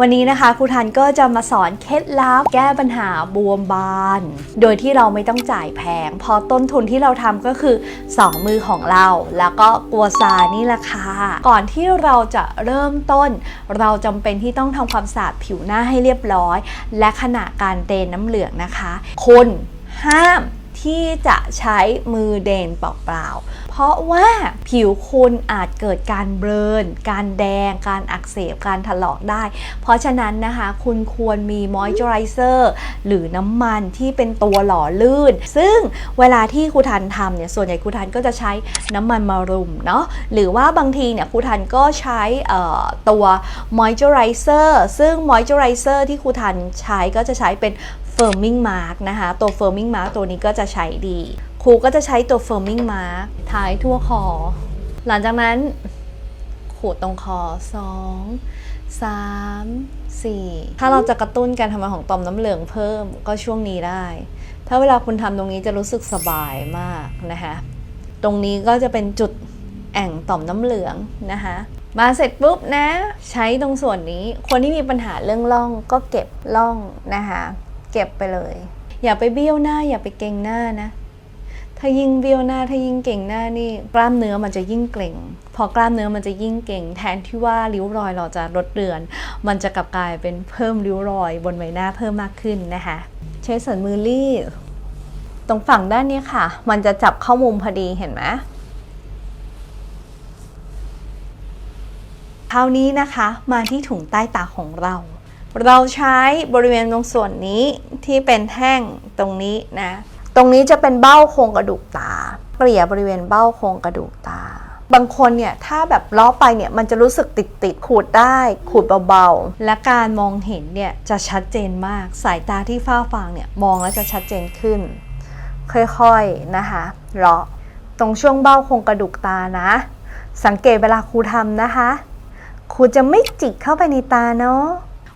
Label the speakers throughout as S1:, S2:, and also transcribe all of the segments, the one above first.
S1: วันนี้นะคะครูทันก็จะมาสอนเคล็ดลับแก้ปัญหาบวมบาน โดยที่เราไม่ต้องจ่ายแพงเพอต้นทุนที่เราทำก็คือ 2 มือของเรา แล้วก็กัวซานี่แหละค่ะก่อนที่เราจะเริ่มต้น เราจำเป็นที่ต้องทำความสะอาดผิวหน้าให้เรียบร้อย และขณะการเดนน้ำเหลืองนะคะคุณห้ามที่จะใช้มือเดนเปล่าๆเพราะว่าผิวคุณอาจเกิดการเบลนการแดง การอักเสบ การถลอกได้ เพราะฉะนั้นนะคะ คุณควรมีมอยเจอไรเซอร์หรือน้ำมันที่เป็นตัวหล่อลื่น ซึ่งเวลาที่ครูทันทำเนี่ย ส่วนใหญ่ครูทันก็จะใช้น้ำมันมารุมเนาะ หรือว่าบางทีเนี่ยครูทันก็ใช้ตัวมอยเจอไรเซอร์ซึ่งมอยเจอไรเซอร์ที่ครูทันใช้ก็จะใช้เป็น firming mark นะคะ ตัว firming mark ตัวนี้ก็จะใช้ดี ครูก็จะใช้ตัว firming mark ท้ายทั่วคอ หลังจากนั้นขูดตรงคอ 2 3 4 ถ้าเราจะกระตุ้นการทำงานของต่อมน้ำเหลืองเพิ่มก็ช่วงนี้ได้ ถ้าเวลาคุณทำตรงนี้จะรู้สึกสบายมากนะคะตรงนี้ก็จะเป็นจุดแอ่งต่อมน้ำเหลืองนะคะมาเสร็จปุ๊บนะ ใช้ตรงส่วนนี้คนที่มีปัญหาเรื่องร่องก็เก็บร่องนะคะเก็บไปเลย อย่าไปเบี้ยวหน้าอย่าไปเก่งหน้านะ ถ้ายิ่งเบี้ยวหน้าถ้ายิ่งเก่งหน้านี่กล้ามเนื้อมันจะยิ่งเกร็ง พอกล้ามเนื้อมันจะยิ่งเก่ง แทนที่ว่าริ้วรอยเราจะลดเลือน มันจะกลับกลายเป็นเพิ่มริ้วรอย บนใบหน้าเพิ่มมากขึ้นนะคะ ใช้สันมือรีดตรงฝั่งด้านนี้ค่ะ มันจะจับเข้ามุมพอดีเห็นไหมคราวนี้นะคะมาที่ถุงใต้ตาของเรา เราใช้บริเวณตรงส่วนนี้ที่เป็นแท่งตรงนี้นะ ตรงนี้จะเป็นเบ้าโครงกระดูกตา เกลี่ยบริเวณเบ้าโครงกระดูกตา บางคนเนี่ยถ้าแบบล้อไปเนี่ยมันจะรู้สึกติดติดๆขูดได้ขูดเบาๆ และการมองเห็นเนี่ยจะชัดเจนมาก สายตาที่ฝ้าฟางเนี่ยมองแล้วจะชัดเจนขึ้น ค่อยๆนะคะเลาะตรงช่วงเบ้าโครงกระดูกตานะ สังเกตเวลาครูทำนะคะครูจะไม่จิกเข้าไปในตาเนาะ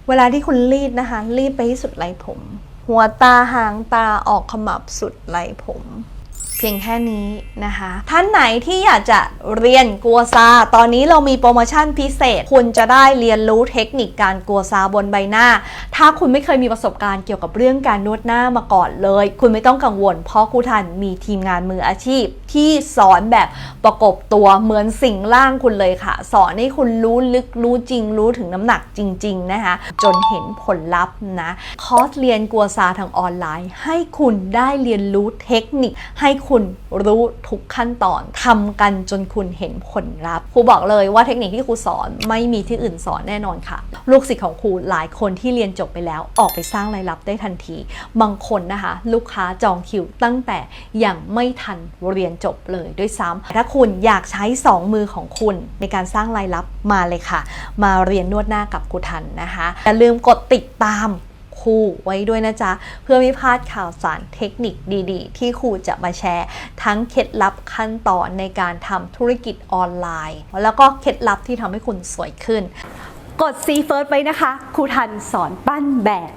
S1: เวลาที่คุณรีดนะคะ รีดไปที่สุดไหลผม หัวตาหางตาออกขมับสุดไหลผม เพียงแค่นี้นะคะ ท่านไหนที่อยากจะเรียนกัวซา ตอนนี้เรามีโปรโมชั่นพิเศษ คุณจะได้เรียนรู้เทคนิคการกัวซาบนใบหน้า ถ้าคุณไม่เคยมีประสบการณ์เกี่ยวกับเรื่องการนวดหน้ามาก่อนเลย คุณไม่ต้องกังวล เพราะครูทันมีทีมงานมืออาชีพ ที่สอนแบบประกบตัวเหมือนสิ่งล่างคุณเลยค่ะ สอนให้คุณรู้ลึกรู้จริง รู้ถึงน้ำหนักจริง ๆ นะคะ จนเห็นผลลัพธ์นะ คอร์สเรียนกัวซาทางออนไลน์ ให้คุณได้เรียนรู้เทคนิคให้คุณรู้ทุกขั้นตอนทำกันจนคุณเห็นผลลัพธ์ครูบอกเลยว่าเทคนิคที่ครูสอนไม่มีที่อื่นสอนแน่นอนค่ะ ลูกศิษย์ของครูหลายคนที่เรียนจบไปแล้วออกไปสร้างรายรับได้ทันที บางคนนะคะ ลูกค้าจองคิวตั้งแต่ยังไม่ทันเรียนจบเลยด้วยซ้ำถ้าคุณอยากใช้ 2 มือของคุณในการสร้างรายรับมาเลยค่ะ มาเรียนนวดหน้ากับครูทันนะคะอย่าลืมกดติดตาม คู่ไว้ด้วยนะจ๊ะ เพื่อไม่พลาดข่าวสารเทคนิคดีๆ ที่ครูจะมาแชร์ ทั้งเคล็ดลับขั้นตอนในการทำธุรกิจออนไลน์ แล้วก็เคล็ดลับที่ทำให้คุณสวยขึ้น กด C First ไว้นะคะครูทันสอนปั้นแบบ